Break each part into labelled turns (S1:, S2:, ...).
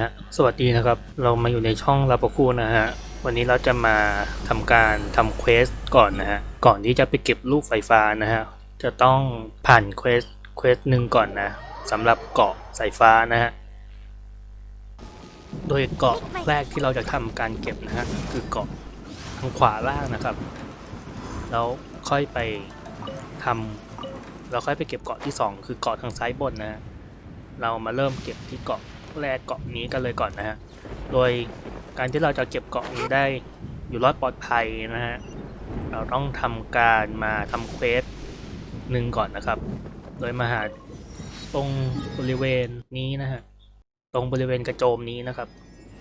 S1: ฮะ สวัสดีนะครับ เรามาอยู่ในช่องลาปคูนะฮะ วันนี้เราจะมาทำการทำเควสก่อนนะฮะ ก่อนที่จะไปเก็บลูกไฟฟ้านะฮะ จะต้องผ่านเควสเควสหนึ่งก่อนนะสำหรับเกาะสายฟ้านะฮะ โดยเกาะแรกที่เราจะทำการเก็บนะฮะ คือเกาะทางขวาล่างนะครับ แล้วค่อยไปทำเราค่อยไปเก็บเกาะที่สองคือเกาะทางซ้ายบนนะฮะ เรามาเริ่มเก็บที่เกาะ แรกเกาะนี้กันเลยก่อนนะฮะ โดยการที่เราจะเก็บเกาะนี้ได้อยู่รอดปลอดภัยนะฮะ เราต้องทำการมาทำเควสหนึ่งก่อนนะครับ โดยมาหาตรงบริเวณนี้นะฮะ ตรงบริเวณกระโจมนี้นะครับ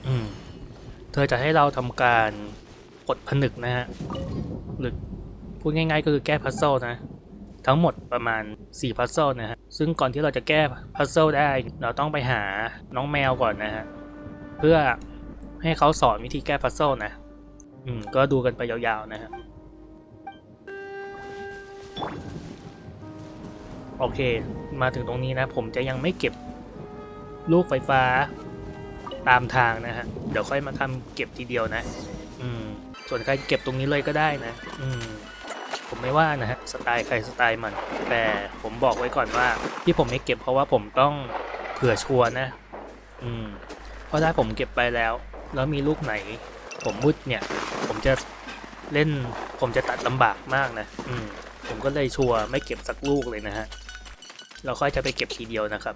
S1: อืม เธอจะให้เราทำการกดผนึกนะฮะ หรือพูดง่ายๆก็คือแก้พัซเซิลนะ ทั้งหมดประมาณ4พัซเซิลนะฮะ ซึ่งก่อนที่เราจะแก้พัซเซิลได้เราต้องไปหาน้องแมวก่อนนะฮะ เพื่อให้เขาสอนวิธีแก้พัซเซิลนะ อืม ก็ดูกันไปยาวๆนะฮะ โอเค มาถึงตรงนี้นะ ผมจะยังไม่เก็บลูกไฟฟ้าตามทางนะฮะ เดี๋ยวค่อยมาทำเก็บทีเดียวนะ อืม ส่วนใครเก็บตรงนี้เลยก็ได้นะ อืม ผมไม่ว่านะฮะสไตล์ใครสไตล์มัน แต่ผมบอกไว้ก่อนว่าที่ผมไม่เก็บเพราะว่าผมต้องเผื่อชัวนะ อืมเพราะถ้าผมเก็บไปแล้ว แล้วมีลูกไหน ผมมุดเนี่ย ผมจะเล่น ผมจะตัดลำบากมากนะ อืมผมก็เลยชัวร์ไม่เก็บสักลูกเลยนะฮะเราค่อยจะไปเก็บทีเดียวนะครับ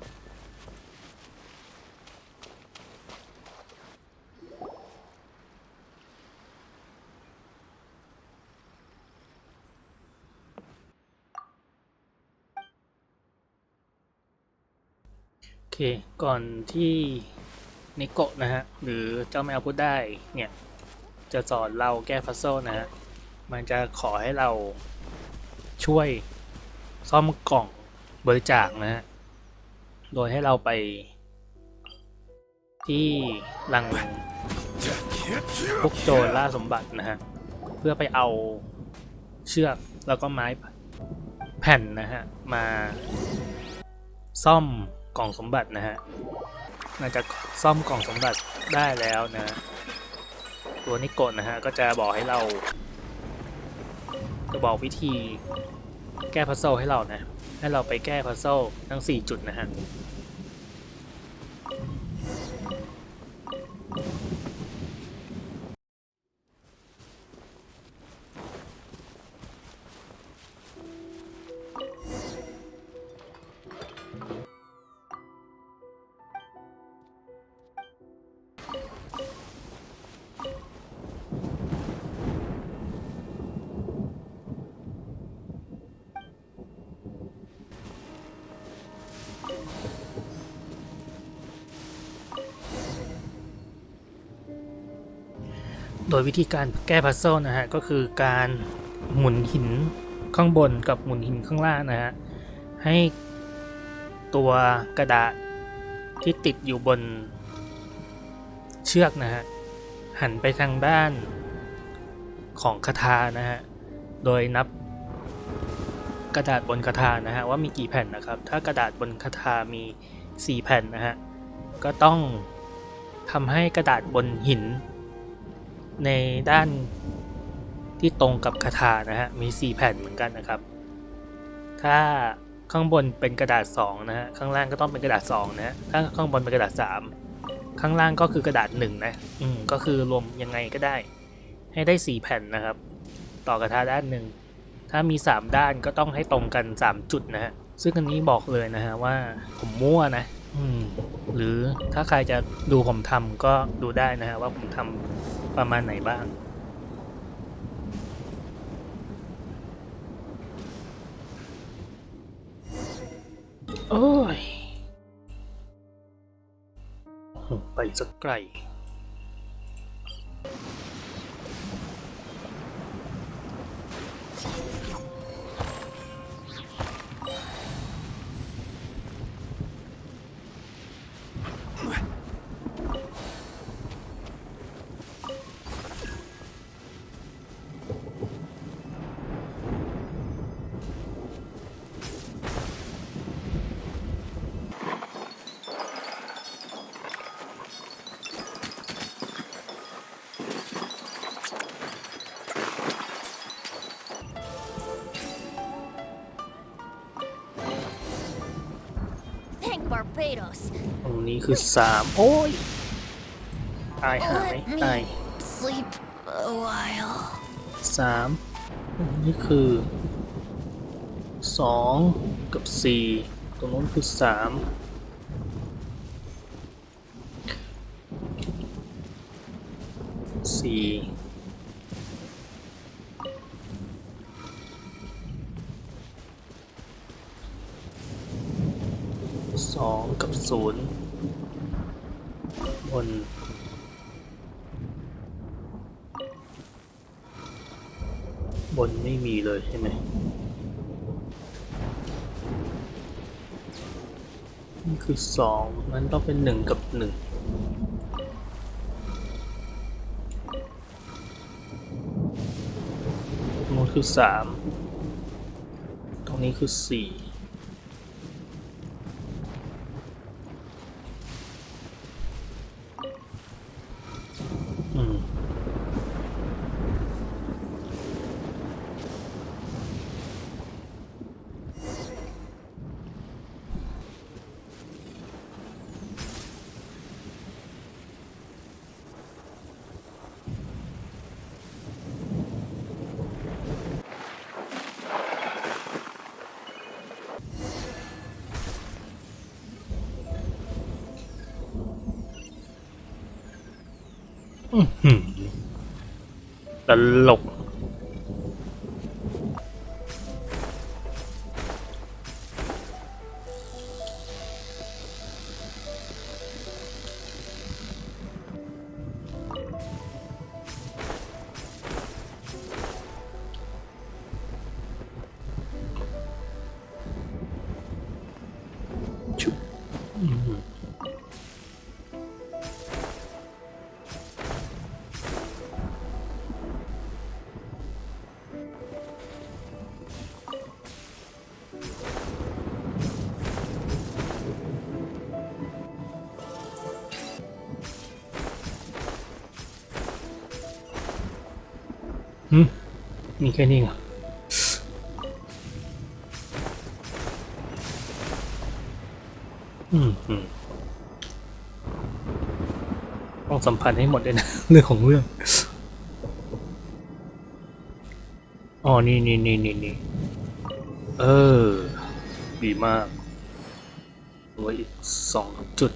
S1: ค ก่อนที่นิโกะนะฮะ หรือเจ้าแมวพูดได้เนี่ย จะสอนเราแก้พัซเซิลนะฮะ มันจะขอให้เราช่วยซ่อมกล่องบริจาคนะฮะ โดยให้เราไป ที่ลังพวกโจรล่าสมบัตินะฮะ เพื่อไปเอาเชือกแล้วก็ไม้แผ่นนะฮะ มาซ่อม กล่องสมบัตินะฮะน่าจะซ่อมกล่องสมบัติได้แล้วนะฮะตัวนิโกะนะฮะก็จะบอกให้เราจะบอกวิธีแก้พัซเซิลให้เรานะ ให้เราไปแก้พัซเซิลทั้ง 4 จุดนะฮะ โดยวิธีการแก้พัซเซิลนะฮะก็คือการหมุนหินข้างบนกับหมุนหินข้างล่างนะฮะให้ตัวกระดาษที่ติดอยู่บนเชือกนะฮะหันไปทางด้านของคาถานะฮะโดยนับกระดาษบนคาถานะฮะว่ามีกี่แผ่นนะครับ ถ้ากระดาษบนคาถามี 4 แผ่นนะฮะก็ต้องทำให้กระดาษบนหิน ในด้านที่ตรงกับคาถานะฮะมี 4 แผ่นเหมือนกันนะครับ ถ้าข้างบนเป็นกระดาษ2นะฮะข้างล่างก็ต้องเป็นกระดาษ2นะฮะถ้าข้างบนเป็นกระดาษ 3 ข้างล่างก็คือกระดาษ1นะอืมก็คือรวมยังไงก็ได้ ให้ได้ 4 แผ่นนะครับ ต่อกระทาด้านหนึ่งถ้ามี 3 ด้านก็ต้องให้ตรงกัน 3 จุดนะฮะซึ่งอันนี้บอกเลยนะฮะว่าผมมั่วนะ อืม หรือถ้าใครจะดูผมทำก็ดูได้นะฮะว่าผมทำ ประมาณไหนบ้าง โอ้ยโอ้โหไปสักไกล ตรงนี้คือสามโอ้ยตายหาย
S2: Let
S1: ตาย
S2: me sleep a while.
S1: สามตรงนี้คือสองกับสี่ตรงนู้นคือสามสี่ สองกับศูนย์บนบนไม่มีเลยใช่ไหม นี่คือสองนั้นต้องเป็นหนึ่งกับหนึ่งตรงนู้นคือสาม ตรงนี้คือสี่ ตลก มีแค่นี้เหรออืมอืมต้องสัมผัสให้หมดเลยนะ เรื่องของเรื่อง อ๋อ นี่นี่นี่นี่นี่เออ ดีมากไว้อีกสองจุด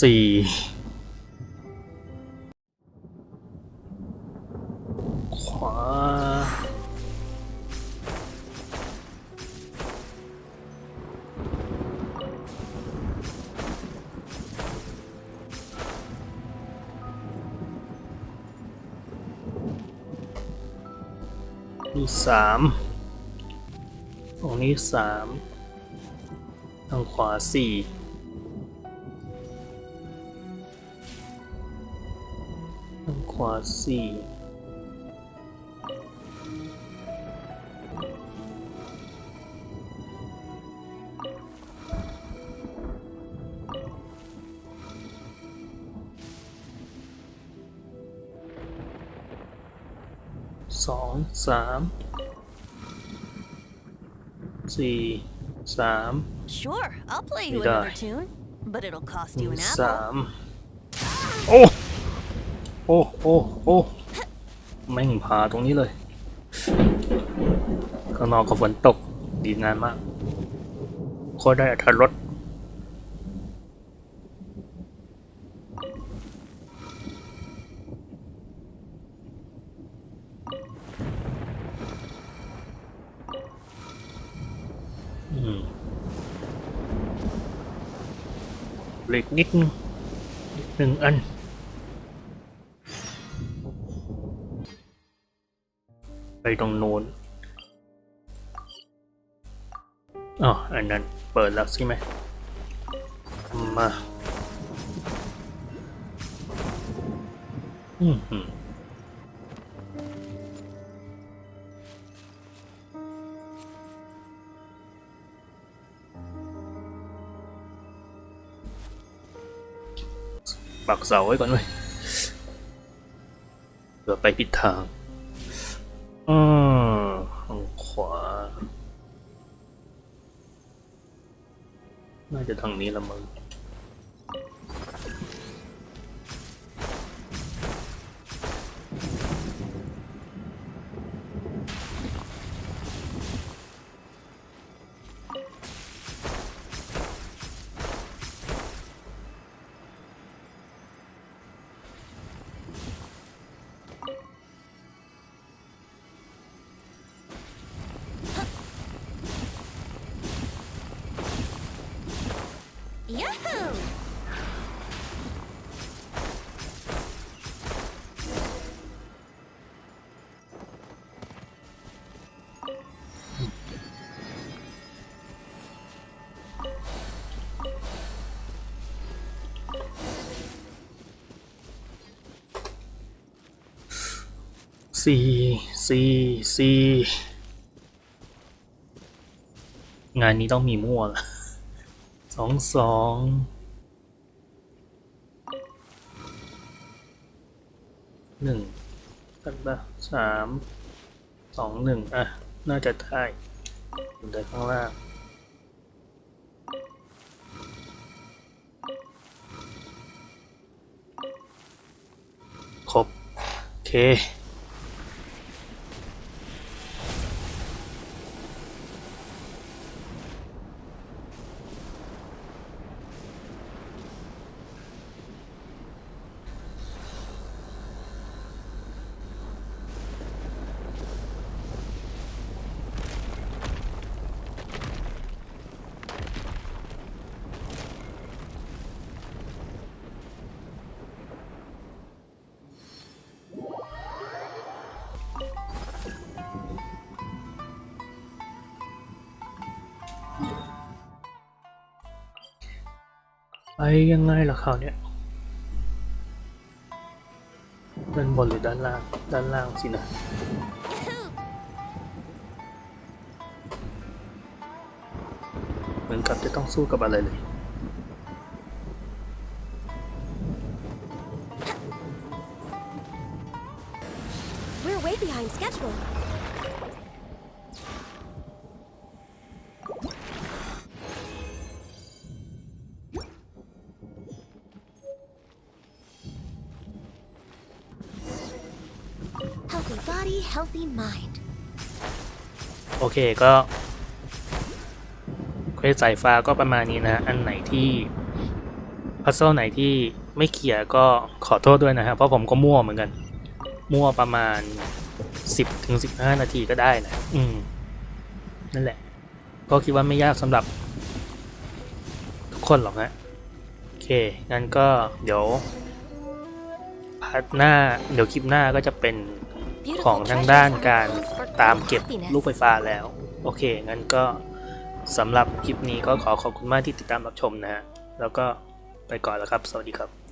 S1: สี่ขวานี่สามตรงนี้สามทางขวาสี่ ทางขวาสี่สองสามสี่สาม
S2: Sure, I'll play you
S1: He
S2: another
S1: died.
S2: tune, but it'll cost you an
S1: สา
S2: apple.
S1: มโอ้ โอ้โอ้โอ้แม่งพาตรงนี้เลยข้างนอกก็ฝนตกดีงานมากโคตรได้อัธรสอืมเหล็กนิดนึงนิดหนึ่งอัน ไปตรงนู้นอ๋ออันนั้นเปิดแล้วใช่ไหมมาอืมบักเสาไว้ก่อนเลยเผื่อไปผิดทาง อืมทางขวา น่าจะทางนี้ละมึง
S2: Yahoo!
S1: สี่สี่สี่งานนี้ต้องมีมั่วละ สองสองหนึ่งกันปะสามสองหนึ่งอะ น่าจะได้อยู่ในข้างล่างครบ โอเค ไปยังไงล่ะคราวเนี้ยด้านบนหรือด้านล่าง ด้านล่างสินะ เหมือนกับจะต้องสู้กับอะไรเลย
S3: body, healthy mind.
S1: โอเคก็เควสสายฟ้าก็ประมาณนี้นะ อันไหนที่พัซเซิลไหนที่ไม่เคลียก็ขอโทษด้วยนะฮะ เพราะผมก็มั่วเหมือนกัน มั่วประมาณ 10ถึง15 นาทีก็ได้นะ อืม นั่นแหละ ก็คิดว่าไม่ยากสำหรับ ทุกคนหรอกฮะโอเค งั้นก็เดี๋ยวพาร์ทหน้า เดี๋ยวคลิปหน้าก็จะเป็น ของ
S3: Beautiful
S1: ทางด้านการตามเก็บลูกไฟฟ้าแล้ว โอเค งั้นก็สำหรับคลิปนี้ก็ขอขอบคุณมากที่ติดตามรับชมนะฮะ แล้วก็ไปก่อนแล้วครับ สวัสดีครับ